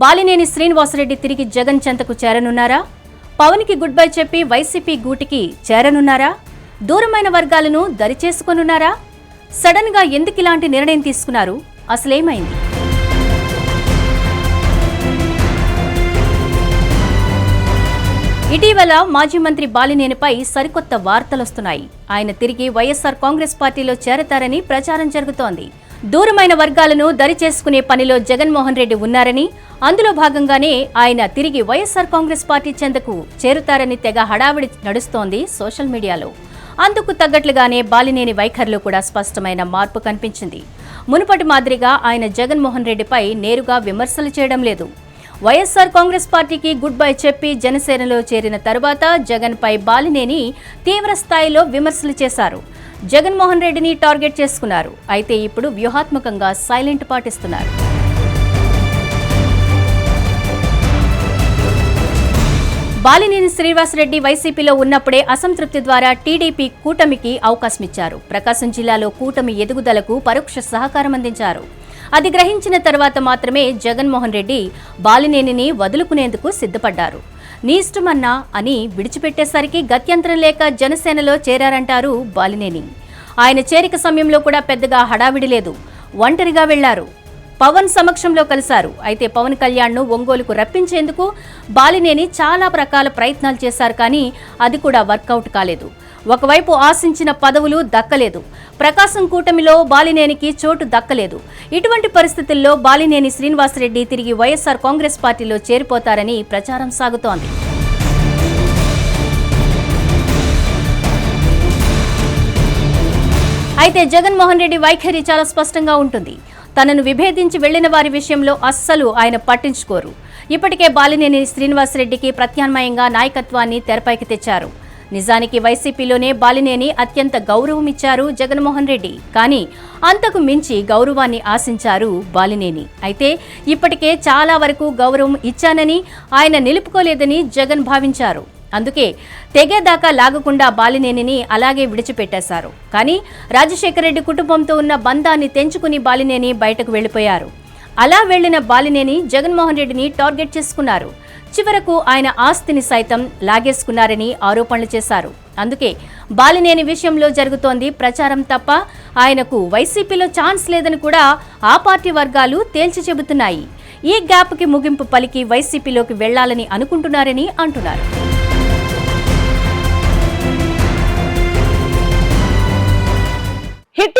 బాలినేని శ్రీనివాసరెడ్డి తిరిగి జగన్ చెంతకు చేరనున్నారా? పవన్కి గుడ్ బై చెప్పి వైసీపీ గూటికి చేరనున్నారా? దూరమైన వర్గాలను దరిచేసుకొనున్నారా? సడన్గా ఎందుకు ఇలాంటి నిర్ణయం తీసుకున్నారు? అసలేమైంది? ఇటీవల మాజీ మంత్రి బాలినేనిపై సరికొత్త వార్తలొస్తున్నాయి. ఆయన తిరిగి వైఎస్సార్ కాంగ్రెస్ పార్టీలో చేరతారని ప్రచారం జరుగుతోంది. దూరమైన వర్గాలను దరి చేసుకునే పనిలో జగన్మోహన్ రెడ్డి ఉన్నారని అందులో భాగంగానే ఆయన తిరిగి వైఎస్సార్ కాంగ్రెస్ పార్టీ చెందకు చేరుతారని తెగ హడావిడి నడుస్తోంది సోషల్ మీడియాలో. అందుకు తగ్గట్లుగానే బాలినేని వైఖరిలో కూడా స్పష్టమైన మార్పు కనిపించింది. మునుపటి మాదిరిగా ఆయన జగన్మోహన్ రెడ్డిపై నేరుగా విమర్శలు చేయడం లేదు. వైఎస్సార్ కాంగ్రెస్ పార్టీకి గుడ్ బై చెప్పి జనసేనలో చేరిన తరువాత జగన్పై బాలినేని తీవ్ర స్థాయిలో విమర్శలు చేశారు. జగన్మోహన్ రెడ్డిని టార్గెట్ చేసుకున్నారు. అయితే ఇప్పుడు వ్యూహాత్మకంగా సైలెంట్ పాటిస్తున్నారు. బాలినేని శ్రీనివాసరెడ్డి వైసీపీలో ఉన్నప్పుడే అసంతృప్తి ద్వారా టీడీపీ కూటమికి అవకాశమిచ్చారు. ప్రకాశం జిల్లాలో కూటమి ఎదుగుదలకు పరోక్ష సహకారం అందించారు. అది గ్రహించిన తర్వాత మాత్రమే జగన్మోహన్ రెడ్డి బాలినేనిని వదులుకునేందుకు సిద్ధపడ్డారు. నీ ఇష్టమన్నా అని విడిచిపెట్టేసరికి గత్యంతరం లేక జనసేనలో చేరారంటారు బాలినేని. ఆయన చేరిక సమయంలో కూడా పెద్దగా హడావిడి లేదు. ఒంటరిగా వెళ్ళారు. పవన్ సమక్షంలో కలిశారు. అయితే పవన్ కళ్యాణ్ను ఒంగోలుకు రప్పించేందుకు బాలినేని చాలా రకాల ప్రయత్నాలు చేశారు కానీ అది కూడా వర్కౌట్ కాలేదు. ఒకవైపు ఆశించిన పదవులు దక్కలేదు. ప్రకాశం కూటమిలో బాలినేనికి చోటు దక్కలేదు. ఇటువంటి పరిస్థితుల్లో బాలినేని శ్రీనివాసరెడ్డి తిరిగి వైఎస్ఆర్ కాంగ్రెస్ పార్టీలో చేరిపోతారని ప్రచారం సాగుతోంది. అయితే జగన్మోహన్ రెడ్డి వైఖరి చాలా స్పష్టంగా ఉంటుంది. తనను విభేదించి వెళ్ళిన వారి విషయంలో అస్సలు ఆయన పట్టించుకోరు. ఇప్పటికే బాలినేని శ్రీనివాసరెడ్డికి ప్రత్యామ్నాయంగా నాయకత్వాన్ని తెరపైకి తెచ్చారు. నిజానికి వైసీపీలోనే బాలినేని అత్యంత గౌరవం ఇచ్చారు జగన్మోహన్ రెడ్డి. కానీ అంతకు మించి గౌరవాన్ని ఆశించారు బాలినేని. అయితే ఇప్పటికే చాలా వరకు గౌరవం ఇచ్చానని ఆయన నిలుపుకోలేదని జగన్ భావించారు. అందుకే తెగేదాకా లాగకుండా బాలినేనిని అలాగే విడిచిపెట్టేశారు. కానీ రాజశేఖర రెడ్డి కుటుంబంతో ఉన్న బంధాన్ని తెంచుకుని బాలినేని బయటకు వెళ్ళిపోయారు అలా వెళ్ళిన బాలినేని జగన్మోహన్ రెడ్డిని టార్గెట్ చేసుకున్నారు. చివరకు ఆయన ఆస్తిని సైతం లాగేసుకున్నారని ఆరోపణలు చేశారు. అందుకే బాలినేని విషయంలో జరుగుతోంది ప్రచారం తప్ప ఆయనకు వైసీపీలో ఛాన్స్ లేదని కూడా ఆ పార్టీ వర్గాలు తేల్చి చెబుతున్నాయి. ఈ గ్యాప్కి ముగింపు పలికి వైసీపీలోకి వెళ్ళాలని అనుకుంటున్నారని అంటున్నారు.